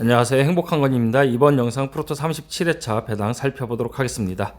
안녕하세요. 행복한 건입니다. 이번 영상 프로토 37회차 배당 살펴보도록 하겠습니다.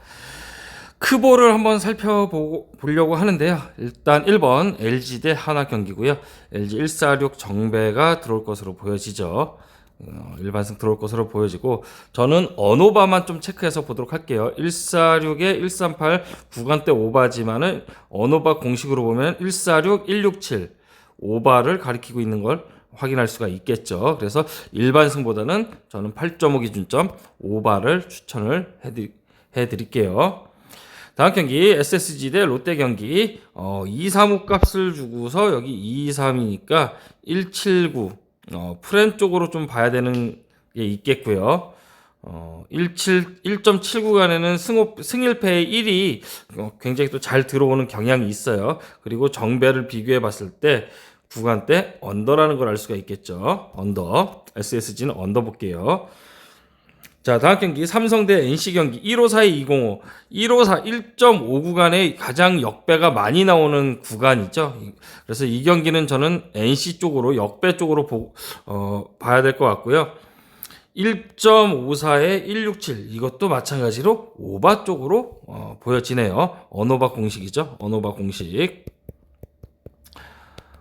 크볼을 한번 살펴보려고 하는데요. 일단 1번 LG 대 하나 경기고요. LG 146 정배가 들어올 것으로 보여지죠. 어, 일반승 들어올 것으로 보여지고 저는 언오바만 좀 체크해서 보도록 할게요. 146에 138 구간대 오바지만은 언오바 공식으로 보면 146, 167 오바를 가리키고 있는 걸 확인할 수가 있겠죠. 그래서 일반승보다는 저는 8.5 기준점 오바를 추천을 해드리, 해드릴게요. 다음 경기 SSG 대 롯데 경기 어, 235 값을 주고서 여기 223이니까 179 어, 프렌 쪽으로 좀 봐야 되는 게 있겠고요. 어, 17, 1.7구간에는 승호, 승일패의 1이 어, 굉장히 또 잘 들어오는 경향이 있어요. 그리고 정배를 비교해 봤을 때 구간대 언더라는 걸 알 수가 있겠죠. 언더. SSG는 언더 볼게요. 자, 다음 경기 삼성 대 NC 경기 154에 205. 154 1.5 구간에 가장 역배가 많이 나오는 구간이죠. 그래서 이 경기는 저는 NC 쪽으로 역배 쪽으로 보, 어, 봐야 될 것 같고요. 1.54에 167 이것도 마찬가지로 오바 쪽으로 어, 보여지네요. 언오바 공식이죠. 언오바 공식.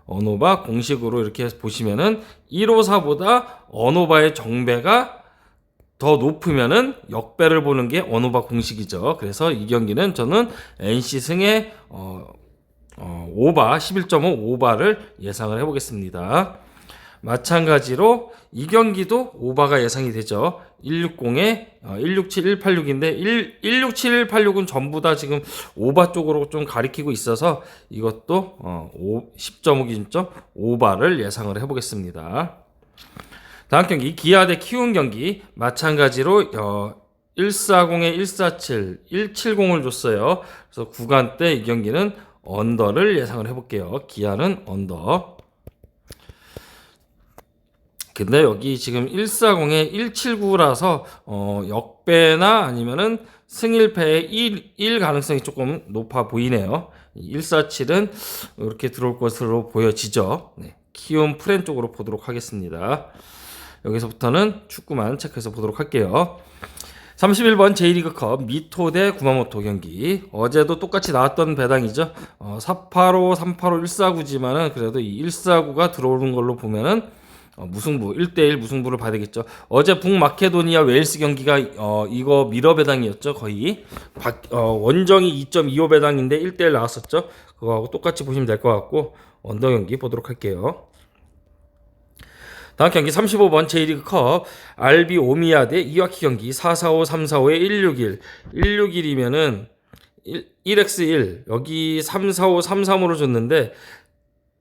언오바 공식으로 이렇게 보시면은 154보다 언오바의 정배가 더 높으면은 역배를 보는 게 언오바 공식이죠. 그래서 이 경기는 저는 NC 승의 어, 어, 오바 11.5 오바를 예상을 해보겠습니다. 마찬가지로 이 경기도 오바가 예상이 되죠. 160에 어, 167, 186인데 1, 167, 186은 전부 다 지금 오바 쪽으로 좀 가리키고 있어서 이것도 어, 5, 10.5 기준점 오바를 예상을 해보겠습니다. 다음 경기 기아 대 키움 경기 마찬가지로 어, 140에 147, 170을 줬어요. 그래서 구간대 이 경기는 언더를 예상을 해볼게요. 기아는 언더. 근데 여기 지금 140에 179라서 어, 역배나 아니면은 승일패의 1, 1 가능성이 조금 높아 보이네요. 147은 이렇게 들어올 것으로 보여지죠. 네. 키움 프렌 쪽으로 보도록 하겠습니다. 여기서부터는 축구만 체크해서 보도록 할게요. 31번 J리그컵 미토 대 구마모토 경기 어제도 똑같이 나왔던 배당이죠. 어, 485, 385, 149지만은 그래도 이 149가 들어오는 걸로 보면은 어, 무승부 1대1 무승부를 되겠죠. 어제 북마케도니아 웨일스 경기가 어, 이거 미러 배당이었죠. 거의 박, 어, 원정이 2.25 배당인데 1대1 나왔었죠. 그거하고 똑같이 보시면 될 것 같고 언더 경기 보도록 할게요. 다음 경기 35번 J리그컵 알비 오미야 대 이와키 경기 445 345에 161 161이면은 1x1 여기 345 335로 줬는데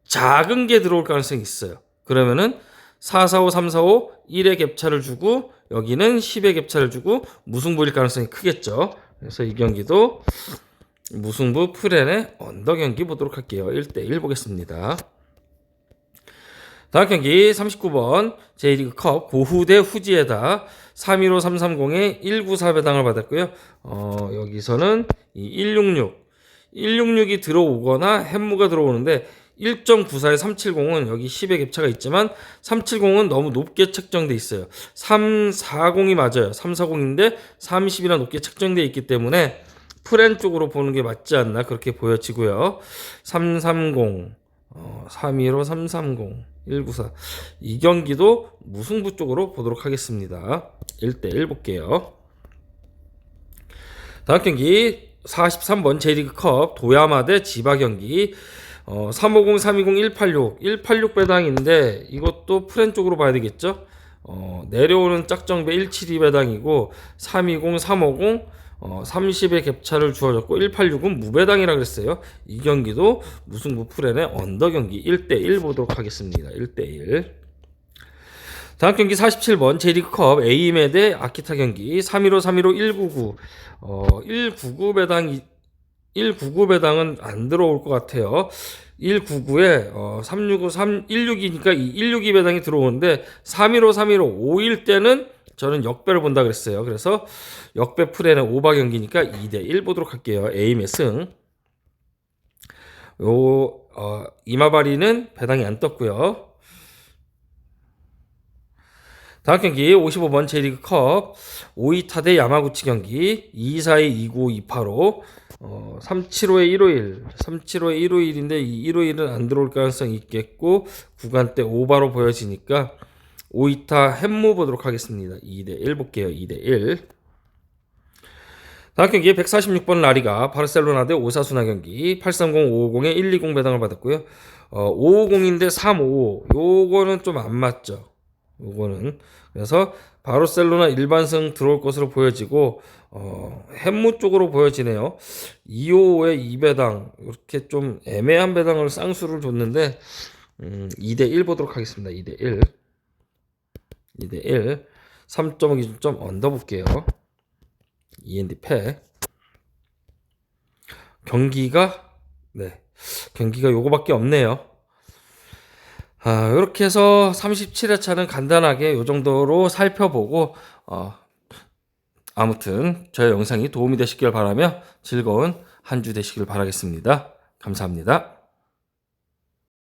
작은 게 들어올 가능성이 있어요. 그러면은 445 345 1의 갭차를 주고 여기는 10의 갭차를 주고 무승부일 가능성이 크겠죠. 그래서 이 경기도 무승부 프렌의 언더 경기 보도록 할게요. 1대1 보겠습니다. 다음 경기 39번 J리그컵 고후 대 후지에다 315 330에 194 배당을 받았고요. 어, 여기서는 이 166, 166이 들어오거나 햄무가 들어오는데 1.94에 370은 여기 10의 갭차가 있지만 370은 너무 높게 책정돼 있어요. 340이 맞아요. 340인데 30이나 높게 책정돼 있기 때문에 프렌 쪽으로 보는 게 맞지 않나 그렇게 보여지고요. 330, 어, 315, 330, 194. 이 경기도 무승부 쪽으로 보도록 하겠습니다. 1대1 볼게요. 다음 경기 43번 J리그컵 도야마 대 지바 경기 어, 350, 320, 186, 186 배당인데 이것도 프렌 쪽으로 봐야 되겠죠? 어, 내려오는 짝정배 172 배당이고 320, 350, 어, 30의 갭차를 주어졌고 186은 무배당이라 그랬어요. 이 경기도 무승부 프렌의 언더 경기 1대1 보도록 하겠습니다. 1대1. 다음 경기 47번 제리컵 에이메 대 아키타 경기 315, 315, 199 어, 199 배당 199 배당은 안 들어올 것 같아요. 199에 어, 365, 3, 162니까 이 162 배당이 들어오는데 315, 315, 5일 때는 저는 역배를 본다 그랬어요. 그래서 역배 풀에는 오바 경기니까 2대 1 보도록 할게요. 에임의 승. 요, 어, 이마바리는 배당이 안 떴고요. 다음 경기 55번 J리그컵 5위타 대 야마구치 경기 242 29 285 어, 375의 151 375의 151인데 이 151은 안 들어올 가능성이 있겠고 구간대 오바로 보여지니까 5위타 햄무 보도록 하겠습니다 2대 1 볼게요 2대 1 다음 경기에 146번 라리가 바르셀로나 대 오사수나 경기 830 550에 120 배당을 받았고요. 어, 550인데 355 요거는 좀 안 맞죠. 요거는 그래서 바르셀로나 일반승 들어올 것으로 보여지고 어, 햄무 쪽으로 보여지네요. 255에 2배당 이렇게 좀 애매한 배당을 쌍수를 줬는데 음, 2대 1 보도록 하겠습니다. 2대 1 2대 1 3.5 기준점 언더 볼게요. END 패 경기가 네 경기가 요거밖에 없네요. 아 이렇게 해서 37회차는 간단하게 요 정도로 살펴보고 어, 아무튼 저의 영상이 도움이 되시길 바라며 즐거운 한 주 되시길 바라겠습니다. 감사합니다.